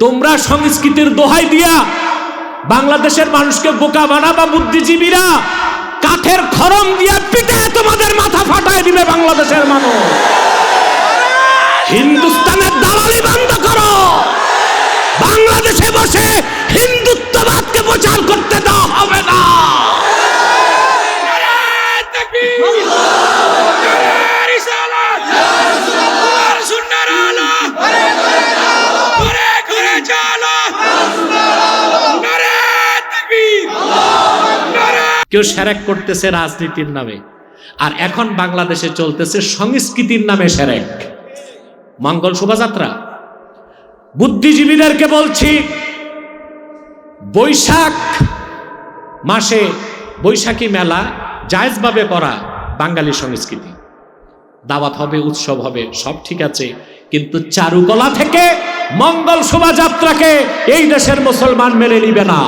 তোমরা সংস্কৃতির দোহাই দিয়া বাংলাদেশের মানুষকে বোকা বানাবা বুদ্ধিজীবীরা, কাঠের খরম দিয়া পিটায় তোমাদের মাথা ফাটায় দিবে বাংলাদেশের মানুষ। হিন্দুস্তানের দালালি বন্ধ করো। বাংলাদেশে বসে হিন্দুত্ববাদকে প্রচার করতে দেওয়া হবে না। কেউ সেরেক করতেছে রাজনীতির নামে। আর এখন বাংলাদেশে চলতেছে সংস্কৃতির নামে সেরেক। মঙ্গল শোভাযাত্রা। বুদ্ধিজীবীদেরকে বলছি, বৈশাখ মাসে বৈশাখী মেলা জায়েজভাবে করা বাঙালি সংস্কৃতি। দাওয়াত হবে, উৎসব হবে, সব ঠিক আছে, কিন্তু চারুকলা থেকে মঙ্গল শোভাযাত্রাকে এই দেশের মুসলমান মেনে নিবে না।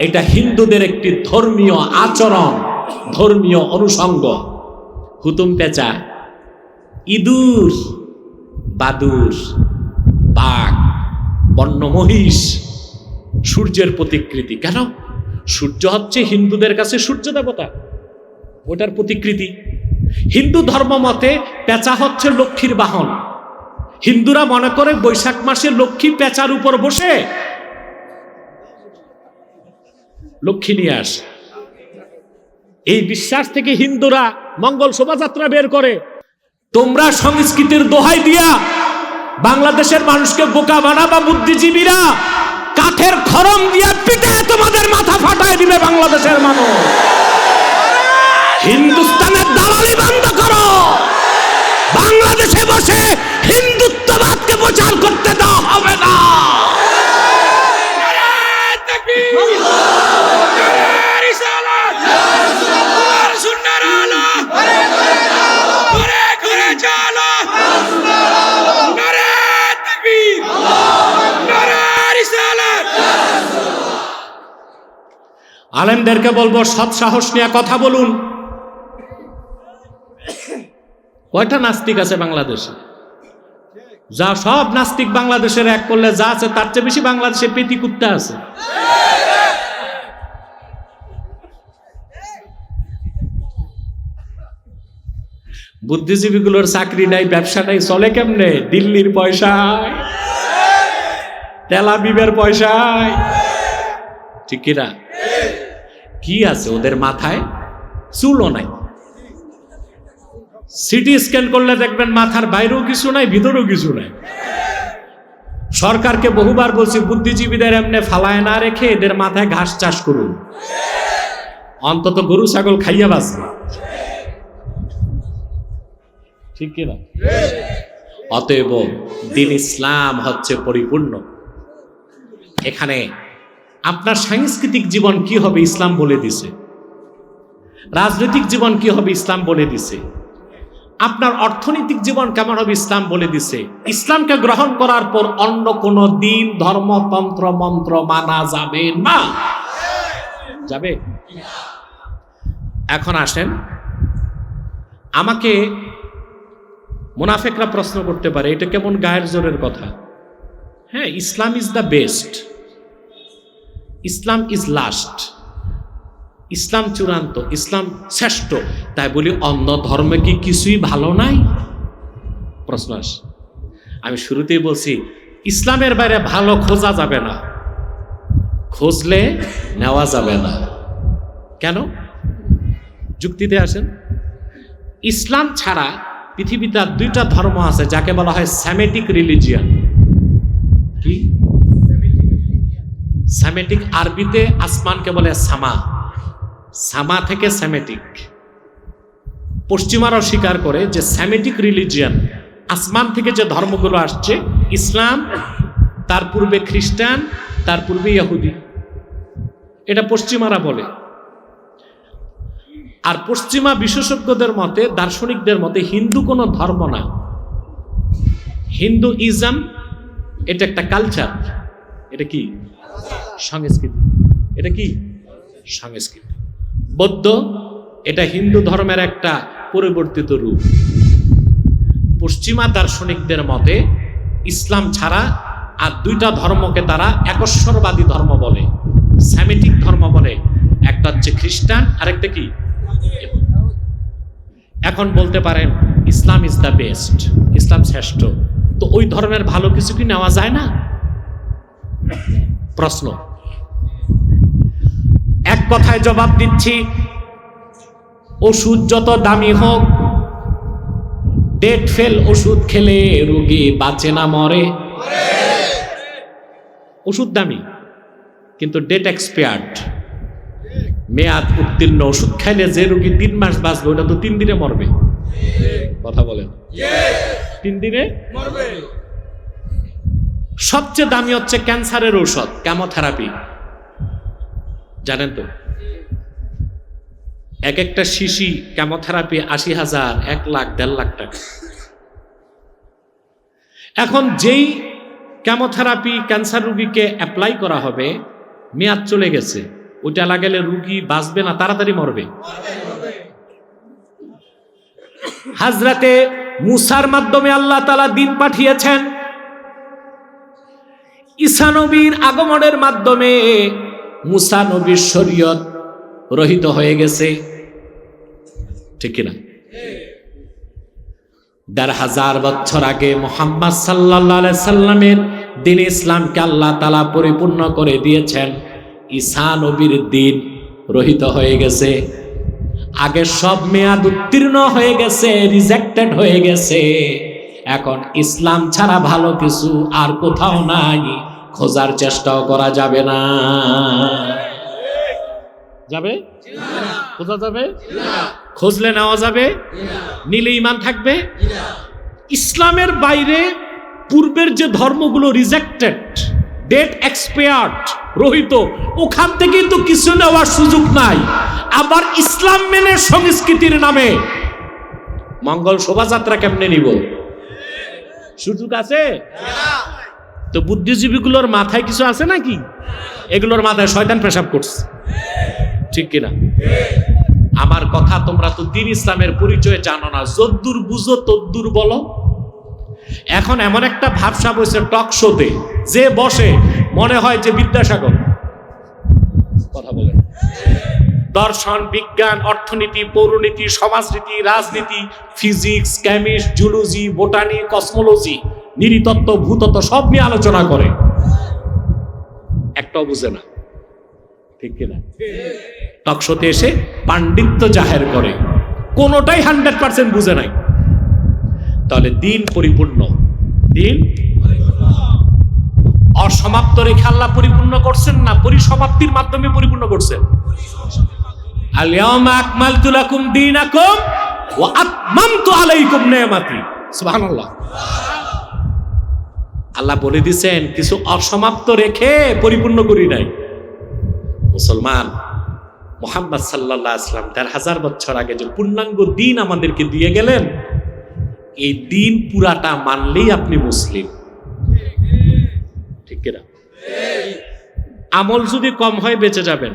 এটা হিন্দুদের একটি ধর্মীয় আচরণ, ধর্মীয় অনুষঙ্গ। হুতুম পেঁচা, ইঁদুর, বাদুর, বাঘ বন্য মহিষ সূর্যের প্রতিকৃতি। কেন? সূর্য হচ্ছে হিন্দুদের কাছে সূর্য দেবতা। ওটার প্রতিকৃতি। হিন্দু ধর্ম মতে পেঁচা হচ্ছে লক্ষ্মীর বাহন। হিন্দুরা মনে করে বৈশাখ মাসে লক্ষ্মী পেঁচার উপর বসে লক্ষ্মী নিয়ে আসে। এই বিশ্বাস থেকে হিন্দুরা মঙ্গল শোভাযাত্রা বের করে। তোমরা সংস্কৃতির দোহাই দিয়া বাংলাদেশের মানুষকে বোকা বানাবা বুদ্ধিজীবীরা, কাঠের খরম দিয়া পিটায় তোমাদের মাথা ফাটায় দিবে বাংলাদেশের মানুষ। হিন্দুস্তানের দালালি বন্ধ করো। বাংলাদেশে বসে হিন্দুত্ববাদকে আলেমদেরকে বলব, সৎ সাহস নিয়ে কথা বলুন। কয়টা নাস্তিক আছে বাংলাদেশে? যা সব নাস্তিক বাংলাদেশের এক করলে যা আছে, তার চেয়ে বেশি বাংলাদেশে পেটি কুত্তা আছে। বুদ্ধিজীবীগুলোর চাকরি নাই, ব্যবসা নাই, চলে কেমনে? দিল্লির পয়সায়। তেলাবিবের পয়সায়। ঠিক কিনা? কি আছে ওদের মাথায়? চুলও নাই। সিটি স্ক্যান করলে দেখবেন মাথার বাইরেও কিছু নাই, ভিতরেও কিছু নাই। সরকারকে বহুবার বলছি, বুদ্ধিজীবীদের এমনি ফালায় না রেখে এদের মাথায় ঘাস চাষ করুন। অন্তত গরু, ছাগল খাইয়া বাঁচবে। ঠিক কিনা? অতএব দিন ইসলাম হচ্ছে পরিপূর্ণ। এখানে আপনার সাংস্কৃতিক জীবন কি হবে ইসলাম বলে দিছে? রাজনৈতিক জীবন কি হবে ইসলাম বলে দিছে? আপনার অর্থনৈতিক জীবন কেমন হবে ইসলাম বলে দিছে? ইসলামকে গ্রহণ করার পর অন্য কোন দিন ধর্মতন্ত্র মন্ত্র মানা যাবে না। যাবে? এখন আসেন। আমাকে মুনাফেকরা প্রশ্ন করতে পারে, এটা কেমন গায়ের জোরের কথা? হ্যাঁ Islam is the best Islam is last. ইসলাম চূড়ান্ত, ইসলাম শ্রেষ্ঠ। তাই বলি, অন্য ধর্মে কি কিছুই ভালো নাই? প্রশ্ন আস। আমি শুরুতেই বলছি, ইসলামের বাইরে ভালো খোঁজা যাবে না। খুঁজলে নেওয়া যাবে না। কেন? যুক্তিতে আসেন। ইসলাম ছাড়া পৃথিবীতে দুইটা ধর্ম আছে, যাকে বলা হয় স্যামেটিক রিলিজিয়ান কি স্যামেটিক আরবিতে আসমানকে বলে সামা। সামা থেকে স্যামেটিক পশ্চিমারাও স্বীকার করে যে স্যামেটিক রিলিজিয়ান আসমান থেকে যে ধর্মগুলো আসছে, ইসলাম, তার পূর্বে খ্রিস্টান, তার পূর্বে ইহুদি। এটা পশ্চিমারা বলে। আর পশ্চিমা বিশেষজ্ঞদের মতে, দার্শনিকদের মতে, হিন্দু কোনো ধর্ম না। হিন্দু ইজম এটা একটা কালচার এটা কি? সংস্কৃতি। এটা কি? সংস্কৃতি। বৌদ্ধ, এটা হিন্দু ধর্মের একটা পরিবর্তিত রূপ। পশ্চিমা দার্শনিকদের মতে, ইসলাম ছাড়া আর দুইটা ধর্মকে তারা একশ্বরবাদী ধর্ম বলে, স্যামেটিক ধর্ম বলে। একটা হচ্ছে খ্রিস্টান, আরেকটা কি? এখন বলতে পারেন, ইসলাম ইজ দ্য বেস্ট ইসলাম শ্রেষ্ঠ। তো ওই ধর্মের ভালো কিছু কি নেওয়া যায় না? প্রশ্ন। এক কথায় জবাব দিচ্ছি ওষুধ যত দামি হোক ডেট ফেল ওষুধ খেলে রোগী বাঁচে না মরে। ওষুধ দামি কিন্তু ডেট এক্সপায়ার্ড। মেয়াদ উত্তীর্ণ ওষুধ খাইলে যে রোগী তিন মাস বাঁচবে ওটা তো তিন দিনে মরবে। কথা বলেন। তিন দিনে সবচেয়ে দামি হচ্ছে ক্যান্সারের ঔষধ, কেমোথেরাপি। জানেন তো? এক একটা শিশি কেমোথেরাপি আশি হাজার, এক লাখ, দেড় লাখ টাকা। এখন যেই কেমোথেরাপি ক্যান্সার রুগীকে অ্যাপ্লাই করা হবে, মেয়াদ চলে গেছে। ওইটা লাগালে রুগী বাঁচবে না, তাড়াতাড়ি মরবে। হাজরাতে মুসার মাধ্যমে আল্লাহ তালা দিন পাঠিয়েছেন ঈসানবীর আগমনের মাধ্যমে মুসা নবীর শরীয়ত রহিত হয়ে গেছে। ঠিক কিনা? দেড় হাজার বছর আগে মোহাম্মদ সাল্লাহ সাল্লামের দিন ইসলামকে আল্লাহ তালা পরিপূর্ণ করে দিয়েছেন। ঈসা নবীর দিন রহিত হয়ে গেছে। আগে সব মেয়াদ উত্তীর্ণ হয়ে গেছে রিজেক্টেড হয়ে গেছে। এখন ইসলাম ছাড়া ভালো কিছু আর কোথাও নাই। খোঁজার চেষ্টাও করা যাবে না। যাবে? খোঁজা যাবে? খুঁজলে নেওয়া যাবে? নিলে ইমান থাকবে? ইসলামের বাইরে পূর্বের যে ধর্মগুলো রিজেক্টেড ডেট এক্সপায়ার্ড রহিত, ওখান থেকে তো কিছু নেওয়ার সুযোগ নাই। আবার ইসলাম মেনে সংস্কৃতির নামে। মঙ্গল শোভাযাত্রা কেমনে নিব? সুযোগ আছে? তো বুদ্ধিজীবীগুলোর মাথায় কিছু আছে নাকি? এগুলোর মাথায় শয়তান পেশাব করছে। ঠিক কিনা? আমার কথা তোমরা তো দিন ইসলামের পরিচয় জানো না। যদ্দুর বুঝো, তদ্দুর বলো। এখন এমন একটা ভাবসাব হয়েছে টক শোতে। যে বসে, মনে হয় যে বিদ্যাসাগর। কথা বলেন। দর্শন, বিজ্ঞান, অর্থনীতি, পৌরনীতি, সমাজনীতি, রাজনীতি, physics, chemist, zoology, botany, cosmology. নিরিতত্ত্ব ভূতত্ত্ব সব নিয়ে আলোচনা করে। একটাও বুঝে না। ঠিক কিনা? টকশোতে এসে পাণ্ডিত্য জাহের করে। কোনোটাই হান্ড্রেড পার্সেন্ট বুঝে নাই। তাহলে দিন পরিপূর্ণ। দিন অসমাপ্ত রেখে আল্লাহ পরিপূর্ণ করছেন না? পরিসমাপ্তির মাধ্যমে পরিপূর্ণ করছেন। আলিয়ামা আতমামতু আলাইকুম নিয়ামাতি। সুবহানাল্লাহ। আল্লাহ বলে দিছেন, কিছু অসমাপ্ত রেখে পরিপূর্ণ করি নাই। মুসলমান, মোহাম্মদ সাল্লাহ আসলাম দেড় হাজার বছর আগে যে পূর্ণাঙ্গ দিন আমাদেরকে দিয়ে গেলেন, এই দিন পুরাটা মানলেই আপনি মুসলিম। ঠিক কিনা? আমল যদি কম হয়, বেঁচে যাবেন।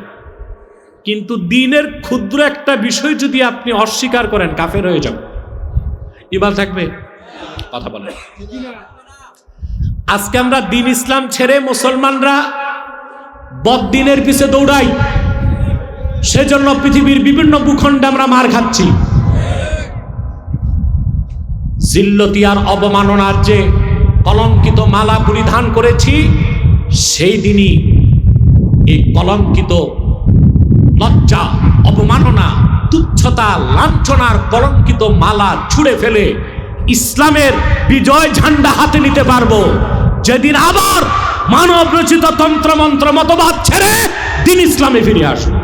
কিন্তু দিনের ক্ষুদ্র একটা বিষয় যদি আপনি অস্বীকার করেন, কাফের হয়ে যান। ইমান থাকবে? কথা বলেন। আজকে আমরা দিন ইসলাম ছেড়ে মুসলমানরা বদিনের পিছে দৌড়াই। সেজন্য পৃথিবীর বিভিন্ন ভূখণ্ডে আমরা মার খাচ্ছি। জিল্লতি আর অবমাননার যে কলঙ্কিত মালা পরিধান করেছি, সেই দিনই এই কলঙ্কিত লজ্জা, অবমাননা, তুচ্ছতা, লাঞ্ছনার কলঙ্কিত মালা ছুঁড়ে ফেলে ইসলামের বিজয় ঝান্ডা হাতে নিতে পারবো যেদিন আবার মানব রচিত তন্ত্রমন্ত্র মতবাদ ছেড়ে দিন ইসলামে ফিরে আসবে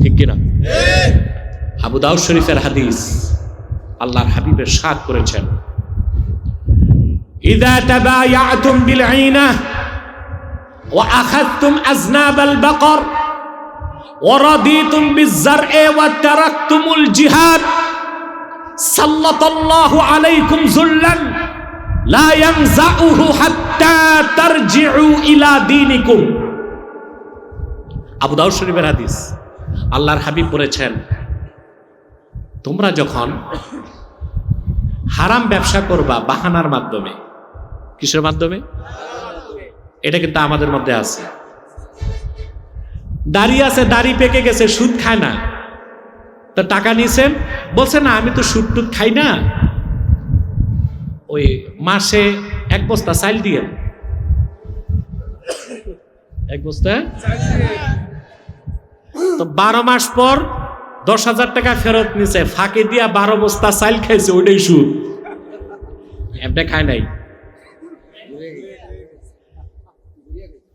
ঠিক কিনা আবু দাউদ শরীফের হাদিস আল্লাহর হাবিবের সাদ করেছেন ইদা তাবায়াতুম বিল আইনা ওয়া আখাযতুম আযনাবাল বাকর ورضيتم بالزرع وتركتم الجهاد সাল্লাতাল্লাহু আলাইকুম জুল্লান, লা ইয়ানজাউহু হাত্তা তারজিউ ইলা দীনিকুম। আবু দাউদ শরীফের হাদিস, আল্লাহর হাবিব বলেছেন, তোমরা যখন হারাম ব্যবসা করবা বাহানার মাধ্যমে, কিসের মাধ্যমে? এটা কিন্তু আমাদের মধ্যে আছে। দাঁড়িয়ে আছে, দাড়ি পেকে গেছে, সুদ খায় না। তা টাকা নিছেন? বলছে, না, আমি তো সুদ টুদ খাই না। ওই মাসে এক বস্তা চাইল দিয়ে। এক বস্তা? তো বারো মাস পর দশ হাজার টাকা ফেরত নিছে। ফাঁকে দিয়া বারো বস্তা চাইল খাইছে, ওইটাই সুদ। এমনি খায় নাই।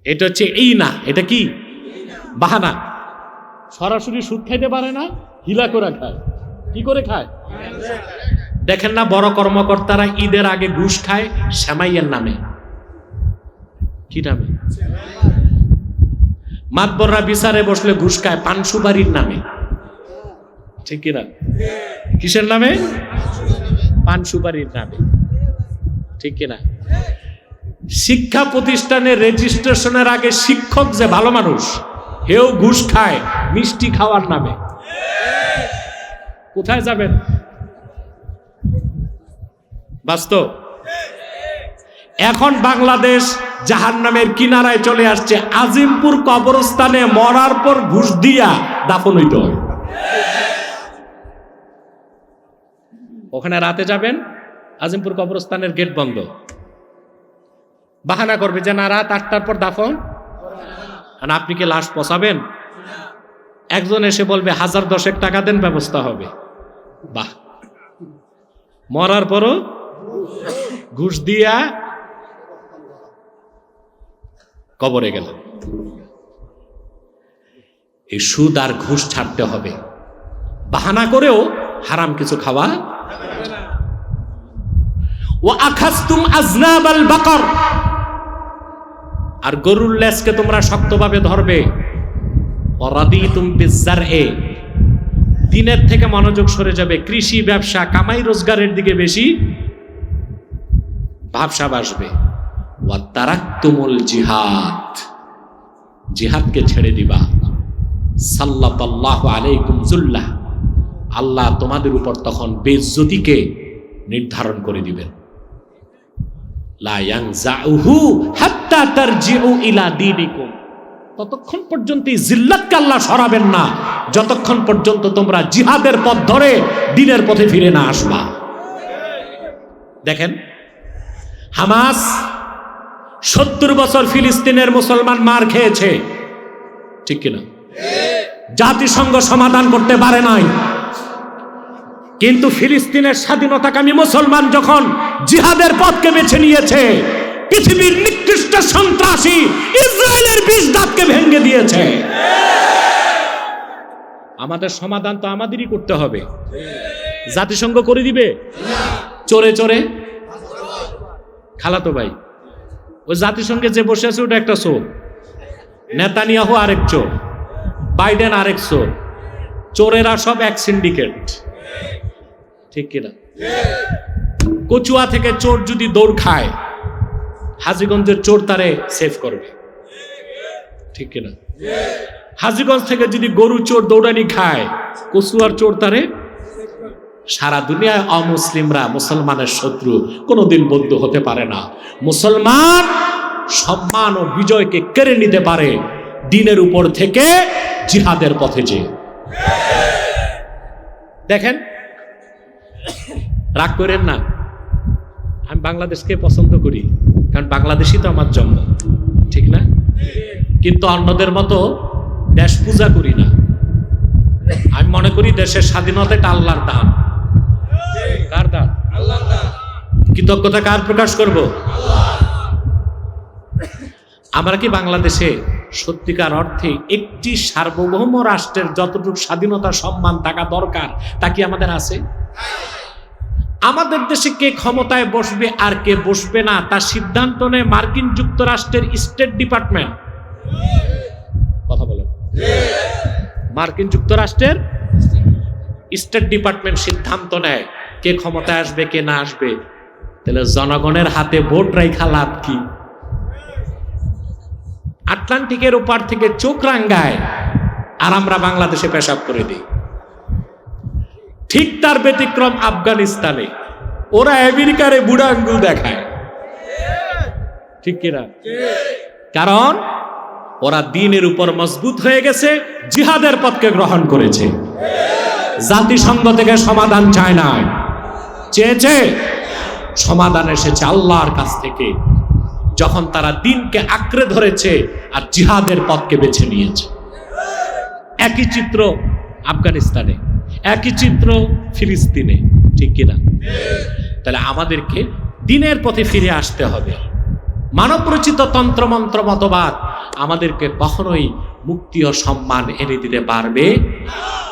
এটা হচ্ছে এই না, এটা কি? বাহানা। সরাসরি সুদ খাইতে পারে না। হিলা করে খায়। কি করে খায়? দেখেন না, বড় কর্মকর্তারা ঈদের আগে ঘুষ খায় শ্যামাইয়ের নামে। কি নামে? মাতবররা বিচারে বসলে ঘুষ খায় পান সুপারির নামে। ঠিক কিনা? কিসের নামে? পান সুপারির নামে। ঠিক কিনা? শিক্ষা প্রতিষ্ঠানে রেজিস্ট্রেশনের আগে শিক্ষক যে ভালো মানুষ, হেও ঘুষ খায়, মিষ্টি খাওয়ার নামে। কোথায় যাবেন? বাস্তব। এখন বাংলাদেশ জাহান নামের কিনারায় চলে আসছে। আজিমপুর কবরস্থানে মরার পর ঘুষ দিয়া দাফন হইতে ওখানে রাতে যাবেন, আজিমপুর কবরস্থানের গেট বন্ধ। বাহানা করবে যে, না, রাত আটটার পর দাফন। আর আপনি কি লাশ পচাবেন? একজন এসে বলবে, হাজার দশেক টাকা দেন, ব্যবস্থা হবে। বাহ। মরার পরও ঘুষ দিয়া কবরে গেল। এই সুদ আর ঘুষ ছাড়তে হবে। বাহানা করেও হারাম কিছু খাওয়া ও আখাস্তুম আজনাবাল বাকর। আর গরুর লেজকে তোমরা শক্তভাবে ধরবে। অরাদি তুম বিজ্জার এ দিনের থেকে মনোযোগ সরে যাবে, কৃষি, ব্যবসা, কামাই রোজগারের দিকে বেশি ভাবসাব আসবে ওয়াত্তারাক্তুমুল জিহাদ। জিহাদকে ছেড়ে দিবা। সাল্লাতাল্লাহু আলাইকুম আল্লাহ তোমাদের উপর তখন বেজ্জতিকে নির্ধারণ করে দিবেন। লা ইয়ানজাউহু হাত্তা তারজিউ ইলা দীনিকুম। ততক্ষণ পর্যন্ত এই জিল্লাতকে আল্লাহ সরাবেন না। যতক্ষণ পর্যন্ত তোমরা জিহাদের পথ ধরে দিনের পথে ফিরে না আসবা। দেখেন, হামাস সত্তর বছর ফিলিস্তিনের মুসলমান মার খেয়েছে। ঠিক কিনা? জাতিসংঘ সমাধান করতে পারে নাই। কিন্তু ফিলিস্তিনের স্বাধীনতাকামী মুসলমান যখন জিহাদের পথকে বেছে নিয়েছে, পৃথিবীর নিকৃষ্ট সন্ত্রাসী ইসরায়েলের বিষ দাঁতকে ভেঙে দিয়েছে। আমাদের সমাধান তো আমাদেরই করতে হবে। জাতিসংঘ করে দিবে? চোরে চোরে। খালাতো ভাই ওই জাতিসংঘে যে বসে আছে, ওটা একটা চোর। নেতানিয়াহু আরেক চোর। বাইডেন আরেক চোর। চোরেরা সব এক সিন্ডিকেট। ঠিক কিনা? কচুয়া থেকে চোর যদি দৌড় খায় হাজিগঞ্জের চোর তারে সেভ করবে। ঠিক কিনা? হাজিগঞ্জ থেকে যদি গরু চোর দৌড়ানি খায়, কচুয়ার চোর তারে সারা দুনিয়ায় অমুসলিমরা মুসলমানের শত্রু, কোনোদিন বন্ধু হতে পারে না। মুসলমান সম্মান ও বিজয়কে কেড়ে নিতে পারে, দিনের উপর থেকে জিহাদের পথে যে। দেখেন, রাগ করেন না। আমি বাংলাদেশকে পছন্দ করি। কারণ বাংলাদেশই তো আমার জন্ম, ঠিক না? কিন্তু অন্যদের মতো দেশ পূজা করি না। আমি মনে করি দেশের স্বাধীনতা এটা আল্লাহর দান। কার দান? কৃতজ্ঞতা কার প্রকাশ করব? আমরা কি বাংলাদেশে সত্যিকার অর্থে একটি সার্বভৌম রাষ্ট্রের যতটুকু স্বাধীনতা, সম্মান, থাকা দরকার, তা কি আমাদের আছে? আমাদের দেশে কে ক্ষমতায় বসবে আর কে বসবে না তার সিদ্ধান্ত নেয় মার্কিন যুক্তরাষ্ট্রের স্টেট ডিপার্টমেন্ট। কথা বলে। মার্কিন যুক্তরাষ্ট্রের স্টেট ডিপার্টমেন্ট সিদ্ধান্ত নেয় কে ক্ষমতায় আসবে, কে না আসবে। তাহলে জনগণের হাতে ভোট রাইখা লাভ কি? আটলান্টিকের ওপার থেকে চোখ রাঙ্গায় আর আমরা বাংলাদেশে পেশাব করে দিই। ঠিক তার ব্যতিক্রম আফগানিস্তানে। ওরা আমেরিকারে বুড়া আঙ্গুল দেখায়। ঠিক কিনা? কারণ ওরা দিনের উপর মজবুত হয়ে গেছে, জিহাদের পথকে গ্রহণ করেছে। জাতিসংঘ থেকে সমাধান চায় নাই চেয়েছে সমাধান এসেছে আল্লাহর কাছ থেকে। যখন তারা দিনকে আঁকড়ে ধরেছে আর জিহাদের পথকে বেছে নিয়েছে। একই চিত্র আফগানিস্তানে। একই চিত্র ফিলিস্তিনে, ঠিক কিনা? তাহলে আমাদেরকে দিনের পথে ফিরে আসতে হবে। মানবরচিত তন্ত্র তন্ত্রমন্ত্র মতবাদ আমাদেরকে কখনোই মুক্তি ও সম্মান এনে দিতে পারবে না।